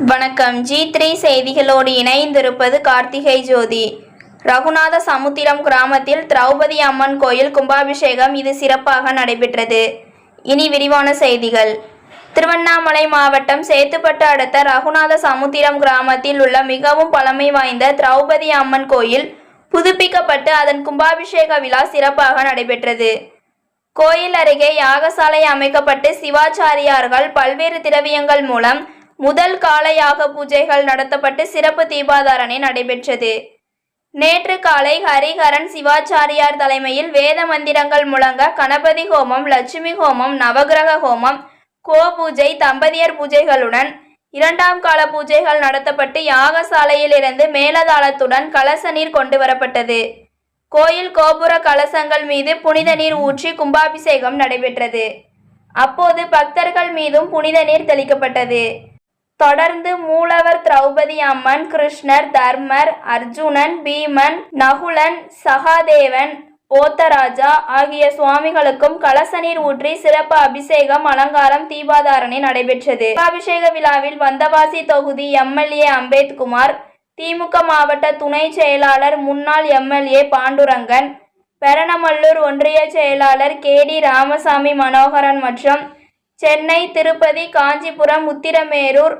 வணக்கம். G three செய்திகளோடு இணைந்திருப்பது கார்த்திகை ஜோதி. ரகுநாத சமுத்திரம் கிராமத்தில் திரௌபதி அம்மன் கோயில் கும்பாபிஷேகம் இது சிறப்பாக நடைபெற்றது. இனி விரிவான செய்திகள். திருவண்ணாமலை மாவட்டம் சேத்துப்பட்டு அடுத்த ரகுநாத சமுத்திரம் கிராமத்தில் உள்ள மிகவும் பழமை வாய்ந்த திரௌபதி அம்மன் கோயில் புதுப்பிக்கப்பட்டு அதன் கும்பாபிஷேக விழா சிறப்பாக நடைபெற்றது. கோயில் அருகே யாகசாலை அமைக்கப்பட்டு சிவாச்சாரியார்கள் பல்வேறு திரவியங்கள் மூலம் முதல் காலையாக பூஜைகள் நடத்தப்பட்டு சிறப்பு தீபாதாரணை நடைபெற்றது. நேற்று காலை ஹரிஹரன் சிவாச்சாரியார் தலைமையில் வேத மந்திரங்கள் முழங்க கணபதி ஹோமம் லட்சுமி ஹோமம் நவகிரக ஹோமம் கோ பூஜை தம்பதியர் பூஜைகளுடன் இரண்டாம் கால பூஜைகள் நடத்தப்பட்டு யாகசாலையிலிருந்து மேலதாளத்துடன் கலச நீர் கொண்டு வரப்பட்டது. கோயில் கோபுர கலசங்கள் மீது புனித நீர் ஊற்றி கும்பாபிஷேகம் நடைபெற்றது. அப்போது பக்தர்கள் மீதும் புனித நீர் தெளிக்கப்பட்டது. தொடர்ந்து மூலவர் திரௌபதி அம்மன் கிருஷ்ணர் தர்மர் அர்ஜுனன் பீமன் நகுலன் சகாதேவன் போத்தராஜா ஆகிய சுவாமிகளுக்கும் கலச நீர் ஊற்றி சிறப்பு அபிஷேகம் அலங்காரம் தீபாதாரணை நடைபெற்றது. அபிஷேக விழாவில் வந்தவாசி தொகுதி எம்எல்ஏ அம்பேத்குமார் திமுக மாவட்ட துணை செயலாளர் முன்னாள் எம்எல்ஏ பாண்டுரங்கன் பெரணமல்லூர் ஒன்றிய செயலாளர் கே டி ராமசாமி மனோகரன் மற்றும் சென்னை திருப்பதி காஞ்சிபுரம் உத்திரமேரூர்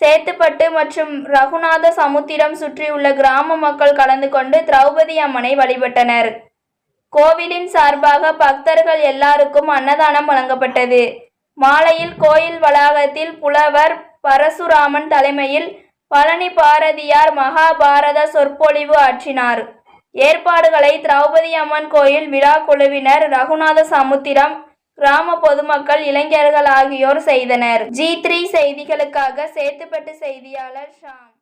சேத்துப்பட்டு மற்றும் ரகுநாத சமுத்திரம் சுற்றியுள்ள கிராம மக்கள் கலந்து கொண்டு திரௌபதி அம்மனை வழிபட்டனர். கோவிலின் சார்பாக பக்தர்கள் எல்லாருக்கும் அன்னதானம் வழங்கப்பட்டது. மாலையில் கோயில் வளாகத்தில் புலவர் பரசுராமன் தலைமையில் பழனி பாரதியார் மகாபாரத சொற்பொழிவு ஆற்றினார். ஏற்பாடுகளை திரௌபதி அம்மன் கோயில் விழா குழுவினர் ரகுநாத சமுத்திரம் கிராம பொதுமக்கள் இளைஞர்கள் ஆகியோர் செய்தனர். ஜி த்ரீ செய்திகளுக்காக சேத்துப்பட்டு செய்தியாளர் ஷாம்.